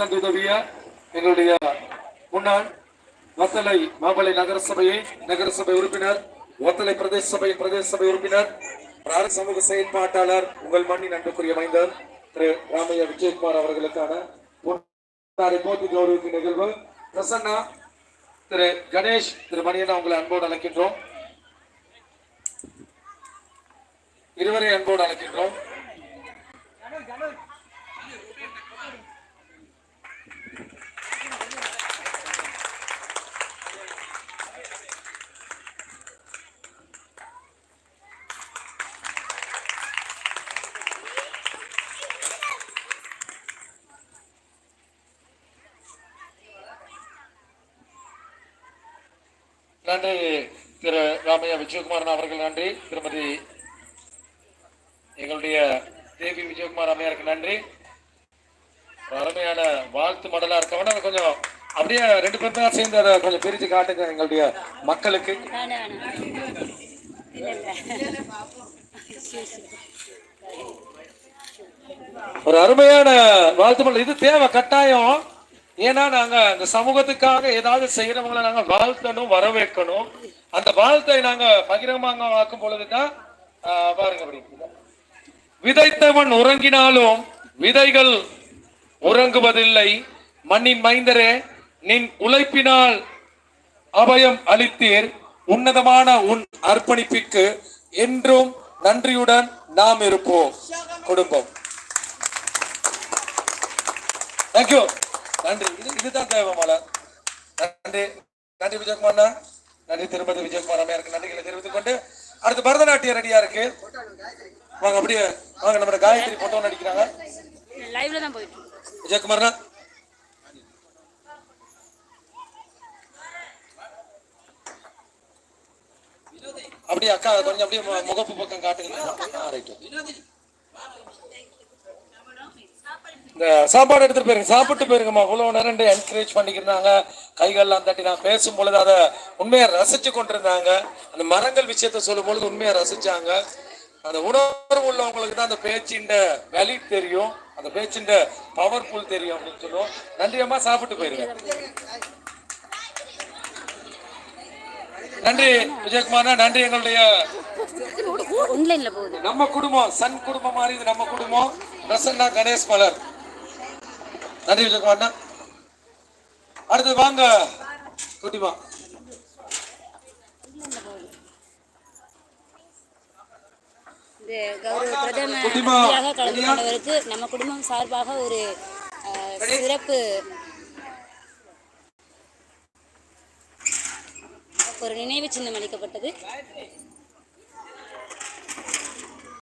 தந்துதவிய எங்களுடைய முன்னாள் வத்தலை மாமலை நகரசபையை நகரசபை உறுப்பினர் வத்தலை பிரதேச சபையின் பிரதேச சபை உறுப்பினர் பிரார சமூக செயற்பாட்டாளர் உங்கள் மண்ணின் அன்புக்குரிய மைந்தர் திரு ராமையா விஜயகுமார் அவர்களுக்கான பொன்னாடை போட்டி கௌரவிக்கும் நிகழ்வு. பிரசன்னா திரு கணேஷ் திரு மணியன் உங்களை அன்போடு அழைக்கின்றோம். இருவரை அன்போடு அழைக்கின்றோம். நன்றி திரு ராமையா விஜயகுமாரன் அவர்கள் நன்றி. திருமதி எங்களுடைய தேவி விஜயகுமார் அம்மையாருக்கு நன்றி. ஒரு அருமையான வாழ்த்து மடலா இருக்கவன கொஞ்சம் அப்படியே ரெண்டு பேரும் தான் சேர்ந்து அதை கொஞ்சம் பிரித்து காட்டுங்க எங்களுடைய மக்களுக்கு. ஒரு அருமையான வாழ்த்து மடல். இது தேவை கட்டாயம். ஏன்னா நாங்க இந்த சமூகத்துக்காக ஏதாவது செய்யறவங்களை நாங்க வாழ்த்தணும் வரவேற்கணும். அந்த வாழ்த்தை நாங்க பகிரமாக ஆக்கும் பொழுதுதான் பாருங்க அப்படி. விதைத்தவன் உறங்கினாலும் விதைகள் உறங்குவதில்லை. மண்ணின் மைந்தரே நின் உழைப்பினால் அபயம் அளித்தீர். உன்னதமான உன் அர்ப்பணிப்பிற்கு என்றும் நன்றியுடன் நாம் இருப்போம். குடும்பம். தேங்க்யூ நன்றி. இது இதுதான் தேவை மலர் நன்றி. நன்றி விஜயகுமார் நன்றி. திருப்பதி விஜயகுமார் அம்மையாருக்கு நன்றிகளை தெரிவித்துக் கொண்டு அடுத்து பரதநாட்டியம் ரெடியா இருக்கு வாங்க அப்படியே வாங்க நம்ம காயத்ரி போட்டோ நடிக்கிறாங்க லைவ்ல தான் போயிட்டு இருக்கு. விஜயகுமார்னா? அப்படியே அக்கா கொஞ்சம் அப்படியே முகப்பு பக்கம் காட்டுங்க ரைட்டு. இந்த சாப்பாடு எடுத்துட்டு போயிருங்க. சாப்பிட்டு போயிருங்கம்மா. இவ்வளவு நேரம் என்கரேஜ் பண்ணிக்கிறாங்க கைகள்லாம் தட்டி நான் பேசும் பொழுது அதை உண்மையை ரசிச்சு கொண்டிருந்தாங்க. அந்த மரங்கள் விஷயத்த சொல்லும் பொழுது உண்மையை ரசிச்சாங்க. அந்த உணர்வு உள்ளவங்களுக்கு தான் அந்த பேச்சின் வலி தெரியும். அந்த பேச்சின் பவர்ஃபுல் தெரியும் அப்படின்னு சொல்லுவோம். நன்றி அம்மா. சாப்பிட்டு போயிருங்க. நன்றி விஜயகுமார் நன்றி எங்களுடைய நம்ம குடும்பம் சன் குடும்பம் மாதிரி இது நம்ம குடும்பம். பிரசன்னா கணேஷ் மலர். நன்றி விஜயகுமார் அடுத்து வாங்க. குட்டிமா கௌரவ பிரதம கலந்து நம்ம குடும்பம் சார்பாக ஒரு சிறப்பு ஒரு நினைவு சின்னம் அளிக்கப்பட்டது.